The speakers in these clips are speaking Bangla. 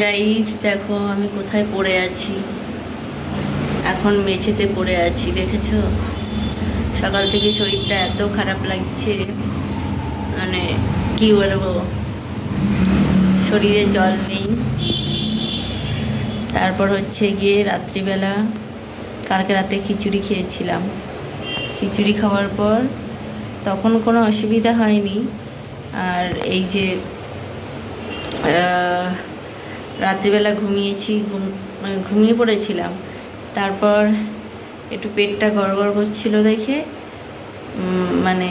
গাইজ দেখো আমি কোথায় পড়ে আছি। এখন মেঝেতে পড়ে আছি, দেখেছ? সকাল থেকে শরীরটা এত খারাপ লাগছে। মানে কি বলব? শরীরে জল নেই। তারপর হচ্ছে গিয়ে রাত্রিবেলা কালকে রাতে খিচুড়ি খেয়েছিলাম। খিচুড়ি খাওয়ার পর তখন কোনো অসুবিধা হয়নি। আর এই যে রাত্রিবেলা ঘুমিয়েছি, ঘুম মানে ঘুমিয়ে পড়েছিলাম। তারপর একটু পেটটা গড়গড় করছিল দেখে মানে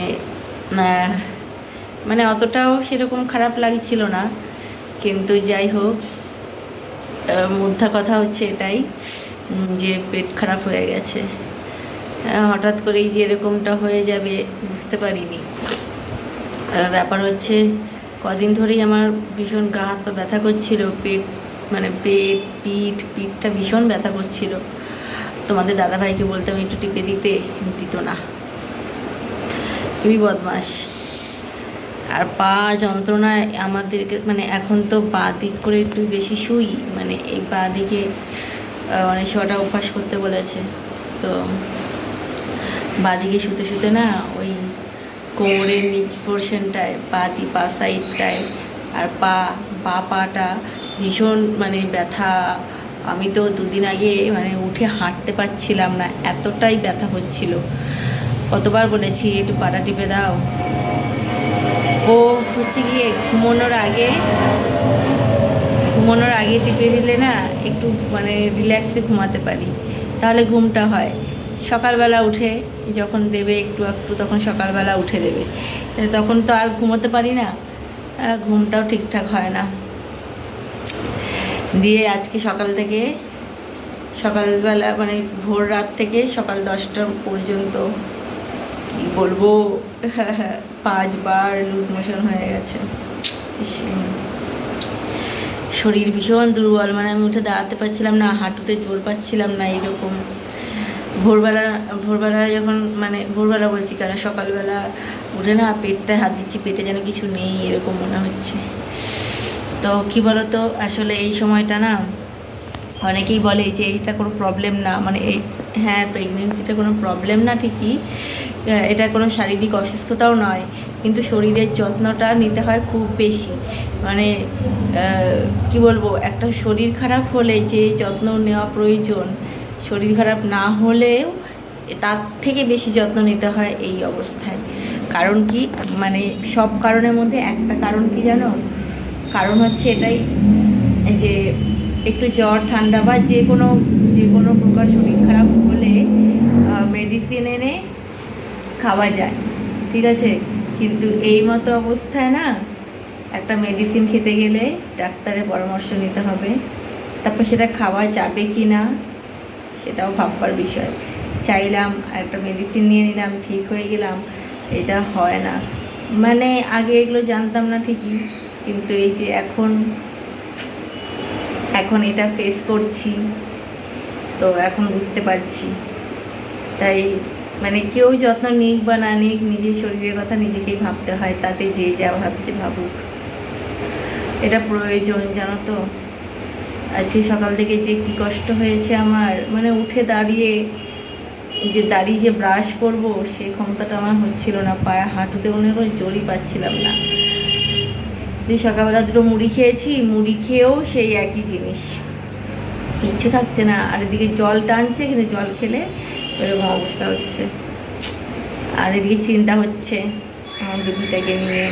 মানে অতটাও সেরকম খারাপ লাগছিল না। কিন্তু যাই হোক মুদ্রা কথা হচ্ছে এটাই যে পেট খারাপ হয়ে গেছে। হঠাৎ করেই যে এরকমটা হয়ে যাবে, বুঝতে পারিনি। ব্যাপার হচ্ছে, কদিন ধরেই আমার ভীষণ গা হাত পা ব্যথা করছিল, পেট মানে পেট পিঠ, পিঠটা ভীষণ ব্যথা করছিল। তোমাদের দাদাভাইকে বলতাম, একটু টিপে দিতে। দিত না। খুবই বদমাস আর পা যন্ত্রণায় আমাদেরকে মানে এখন তো বা দিক করে একটু বেশি শুই মানে এই বা দিকে মানে শোয়াটা অভ্যাস করতে বলেছে। তো বাদিকে শুতে শুতে না ওই কোমরের নিচ পোর্শনটায়, পা দি, পা সাইডটায়, আর পা, বা পাটা ভীষণ মানে ব্যথা। আমি তো দুদিন আগে মানে উঠে হাঁটতে পারছিলাম না, এতটাই ব্যথা হচ্ছিল। কতবার বলেছি, একটু পাটা টিপে দাও। ও হচ্ছে গিয়ে ঘুমানোর আগে ঘুমানোর আগে টিপে দিলে না একটু মানে রিল্যাক্সে ঘুমাতে পারি। তাহলে ঘুমটা হয়। সকালবেলা উঠে যখন দেবে একটু একটু, তখন সকালবেলা উঠে দেবে। তখন তো আর ঘুমোতে পারি না। ঘুমটাও ঠিকঠাক হয় না। দিয়ে আজকে সকাল থেকে সকালবেলা মানে ভোর রাত থেকে সকাল দশটা পর্যন্ত কি বলব, পাঁচবার লুজ মোশন হয়ে গেছে। শরীর ভীষণ দুর্বল মানে আমি উঠে দাঁড়াতে পারছিলাম না, হাঁটুতে জোর পাচ্ছিলাম না এরকম ভোরবেলা ভোরবেলা যখন মানে ভোরবেলা বলছি কেন, সকালবেলা উঠে না পেটটা, হাত দিচ্ছি, পেটে যেন কিছু নেই, এরকম মনে হচ্ছে। তো কী বলতো, আসলে এই সময়টা না, অনেকেই বলে যে এটা কোনো প্রবলেম না মানে এই হ্যাঁ প্রেগনেন্সিটা কোনো প্রবলেম না ঠিকই এটা কোনো শারীরিক অসুস্থতাও নয়, কিন্তু শরীরের যত্নটা নিতে হয় খুব বেশি। মানে কি বলব, একটা শরীর খারাপ হলে যে যত্ন নেওয়া প্রয়োজন, শরীর খারাপ না হলেও তার থেকে বেশি যত্ন নিতে হয় এই অবস্থায়। কারণ কি মানে সব কারণের মধ্যে একটা কারণ কি জানো? কারণ হচ্ছে এটাই যে একটু জ্বর, ঠান্ডা বা যে কোনো যে কোনো প্রকার শরীর খারাপ হলে মেডিসিন এনে খাওয়া যায়, ঠিক আছে? কিন্তু এই মতো অবস্থায় না, একটা মেডিসিন খেতে গেলে ডাক্তারের পরামর্শ নিতে হবে। তারপর সেটা খাওয়া যাবে কি না, সেটাও ভাববার বিষয়। চাইলাম একটা মেডিসিন নিয়ে নিলাম, ঠিক হয়ে গেলাম, এটা হয় না। মানে আগে এগুলো জানতাম না ঠিকই। কিন্তু এই যে এখন এখন এটা ফেস করছি, তো এখন বুঝতে পারছি। তাই মানে কেউ যত্ন নিক বা না নিক, নিজের শরীরের কথা নিজেকেই ভাবতে হয়, তাতে যে যা ভাবছে ভাবুক। এটা প্রয়োজন, জানো তো? আজকে সকাল থেকে যে কী কষ্ট হয়েছে আমার মানে উঠে দাঁড়িয়ে যে দাঁড়িয়ে যে ব্রাশ করব সেই ক্ষমতাটা আমার হচ্ছিল না, পায়ে হাঁটুতে হয় জোরই পাচ্ছিলাম না। দিয়ে সকালবেলা দুটো মুড়ি খেয়েছি, মুড়ি খেয়েও সেই একই জিনিস। কিচ্ছু থাকছে না, আর এদিকে জল টানছে, কিন্তু জল খেলে এরকম অবস্থা হচ্ছে। আর এদিকে চিন্তা হচ্ছে আমার বেবিটাকে নিয়ে।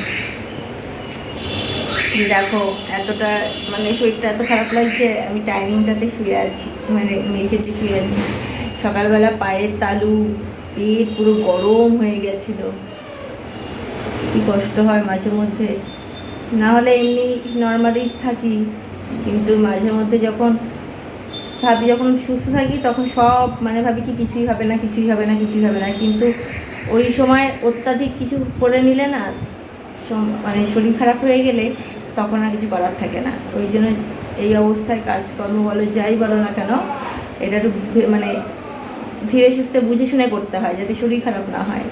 দেখো, এতটা মানে শরীরটা এত খারাপ লাগছে, আমি ডাইনিংটাতে শুয়ে আছি মানে মেঝেতে শুয়ে আছি। সকালবেলা পায়ের তালু পেট পুরো গরম হয়ে গেছিল। কি কষ্ট হয় মাঝে মধ্যে। না হলে এমনি নর্মালি থাকি। কিন্তু মাঝে মধ্যে যখন ভাবি যখন সুস্থ থাকি, তখন সব মানে ভাবি কি কিছুই হবে না, কিছুই হবে না, কিছুই হবে না। কিন্তু ওই সময় অত্যাধিক কিছু করে নিলে না মানে শরীর খারাপ হয়ে গেলে তখন আর কিছু করার থাকে না। ওই জন্য এই অবস্থায় কাজকর্ম বলো, যাই বলো না কেন, এটা একটু মানে ধীরে সুস্থে বুঝে শুনে করতে হয়, যাতে শরীর খারাপ না হয়।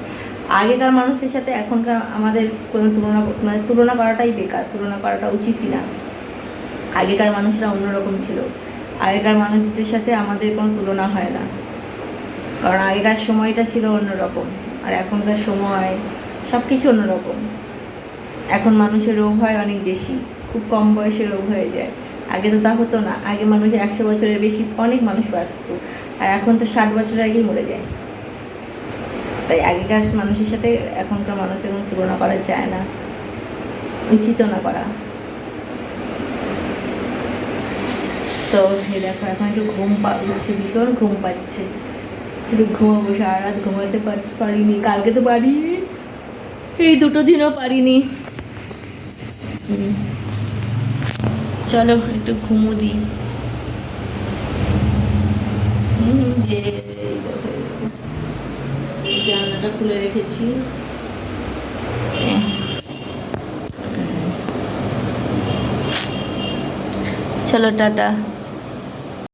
আগেকার মানুষের সাথে এখনকার আমাদের কোনো তুলনা মানে তুলনা করাটাই বেকার, তুলনা করাটা উচিতই না আগেকার মানুষরা অন্যরকম ছিল। আগেকার মানুষদের সাথে আমাদের কোনো তুলনা হয় না। কারণ আগেকার সময়টা ছিল অন্যরকম, আর এখনকার সময় সব কিছু অন্যরকম। এখন মানুষের রোগ হয় অনেক বেশি, খুব কম বয়সে রোগ হয়ে যায়। আগে তো তা হতো না, আগে মানুষ একশো বছরের বেশি অনেক মানুষ বাঁচত, আর এখন তো ষাট বছরের আগেই মরে যায়। তাই আগেকার মানুষের সাথে এখনকার মানুষের কোনো তুলনা করা যায় না। উচিত না করা। তো এই দেখো, এখন একটু ঘুম পাচ্ছে ভীষণ ঘুম পাচ্ছে। একটু ঘুমাবো সারা রাত ঘুমাতে পারিনি, কালকে তো পারিনি। এই দুটো দিনও পারিনি। চলো, একটু ঘুমো দিই যে জানলাটা খুলে রেখেছি। চলো টাটা।